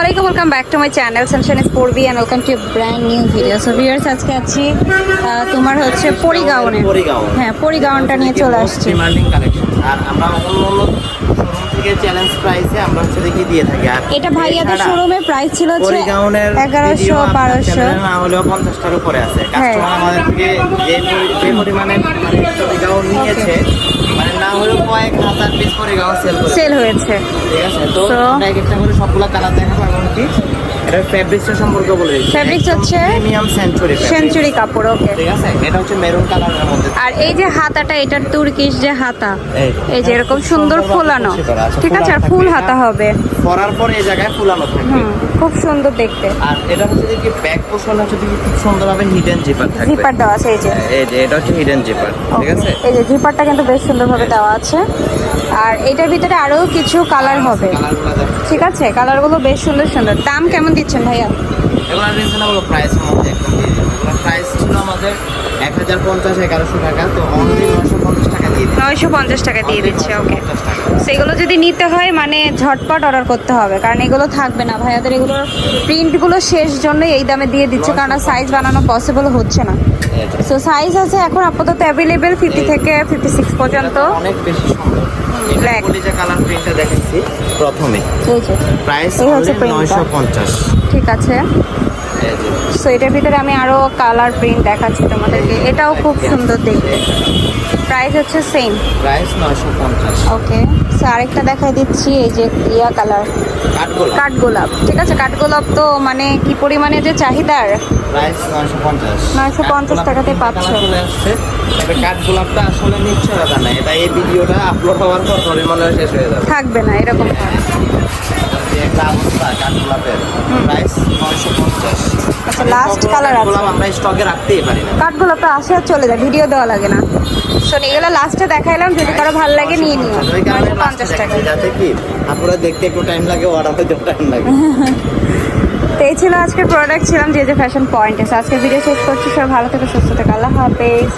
আলাইকুম welcome back to my channel sunshine Sportby and welcome to brand new video so viewers আজকে আছি তোমার হচ্ছে পরিগাউনে হ্যাঁ পরিগাউনটা নিয়ে চলে আসছি। ডিমান্ডিং কালেকশন আর আমরা অন্য অন্য শোরুম থেকে চ্যালেঞ্জ প্রাইসে আমরা হচ্ছে দেখি দিয়ে থাকি। আর এটা ভাইয়াদের এছাড়া শোরুমের প্রাইস ছিল হচ্ছে পরিগাউনের এগারোশো ভিডিও আপনার বারোশো। চ্যানেলে না হলেও পঞ্চাশটার উপরে আছে। হ্যাঁ। কাস্টমার আমাদের থেকে যে পরিমাণে মানে মানে না হলেও কয়েক হাজার পিস করে সেল হয়েছে। ঠিক আছে? তো এক একটা করে সবগুলো কালার দেখাবো এমনকি এটা ফেব্রিক্সের সম্পর্কে বলে দিচ্ছি। Fabrics হচ্ছে প্রিমিয়াম সেঞ্চুরি সেঞ্চুরি কাপড় ওকে ঠিক আছে? এটা হচ্ছে মেরুন কালারের মধ্যে। আর এই যে হাতাটা এটার তুর্কিশ যে হাতা এই। যে এরকম সুন্দর ফোলানো। ঠিক আছে আর ফুল হাতা হবে। পরার পর এই জায়গায় ফুলানো থাকবে। খুব সুন্দর দেখতে। আর এটা হচ্ছে যে কি ব্যাক পোর্শন হচ্ছে দেখি খুব সুন্দরভাবে হিডেন জিপার থাকবে। জিপার দেওয়া আছে এই যে। এই যে এটা হচ্ছে হিডেন জিপার ঠিক আছে? এই যে জিপারটা কিন্তু বেশ সুন্দরভাবে দেওয়া আছে। আর এটার ভিতরে আরও কিছু কালার হবে। ঠিক আছে? কালারগুলো বেশ সুন্দর সুন্দর। দাম কেমন দিচ্ছেন ভাইয়া? দিয়ে প্রাইস ছিল আমাদের এক হাজার পঞ্চাশ, এগারোশো টাকা। তো অনলি নশো পঞ্চাশ টাকা নয়শো পঞ্চাশ টাকা দিয়ে দিচ্ছে ওকে সেগুলো যদি নিতে হয় মানে ঝটপট অর্ডার করতে হবে কারণ এগুলো থাকবে না। ভাইয়াদের এগুলোর প্রিন্টগুলো শেষ জন্যই এই দামে দিয়ে দিচ্ছে কারণ সাইজ বানানো পসিবল হচ্ছে না। সো সাইজ আছে এখন আপাতত অ্যাভেলেবেল ফিফটি থেকে ফিফটি সিক্স পর্যন্ত অনেক বেশি সুন্দর। Black. বলি যে কালার প্রিন্টটা দেখাচ্ছি প্রথমে। প্রাইস হচ্ছে ঠিক আছে। সো এটার ভিতরে আমি আরও কালার প্রিন্ট দেখাচ্ছি তোমাদেরকে। এটাও খুব সুন্দর দেখতে। প্রাইস হচ্ছে সেম প্রাইস নয়শো পঞ্চাশ। ওকে সো আরেকটা দেখাই দিচ্ছি এই যে ইয়া কালার কাঠগোলা কাঠগোলাপ। ঠিক আছে কাঠগোলাপ তো মানে কি পরিমাণে যে চাহিদার? প্রাইস নয়শো পঞ্চাশ। 950 টাকাতে পাচ্ছ। চলে আসছে। তবে কাঠগোলাপটা আসলে নিশ্চয়তা নাই। এটা এই ভিডিওটা আপলোড হওয়ার পর ধরে মনে হয় শেষ হয়ে যাবে। থাকবে না এরকম। একটা অবস্থা কাঠগোলাপের। প্রাইস আচ্ছা, লাস্ট কালার আছে। আমরা স্টকে রাখতেই পারি না। কাঠগুলোটা আসে আর চলে যায় ভিডিও দেওয়া লাগে না। সো এগুলো লাস্টে দেখাইলাম যদি কারও ভালো লাগে নিয়ে নিও। 950 ওই কারণে নয়শো পঞ্চাশ টাকা। যাতে কি আপনারা দেখতে একটু টাইম লাগে অর্ডার হতে টাইম লাগে। তো এই ছিল আজকের প্রোডাক্ট ছিলাম যে যে ফ্যাশন পয়েন্টে আজকে ভিডিও শেষ করছি সব ভালো থেকে সুস্থ থেকে আল্লাহ হাফেজ।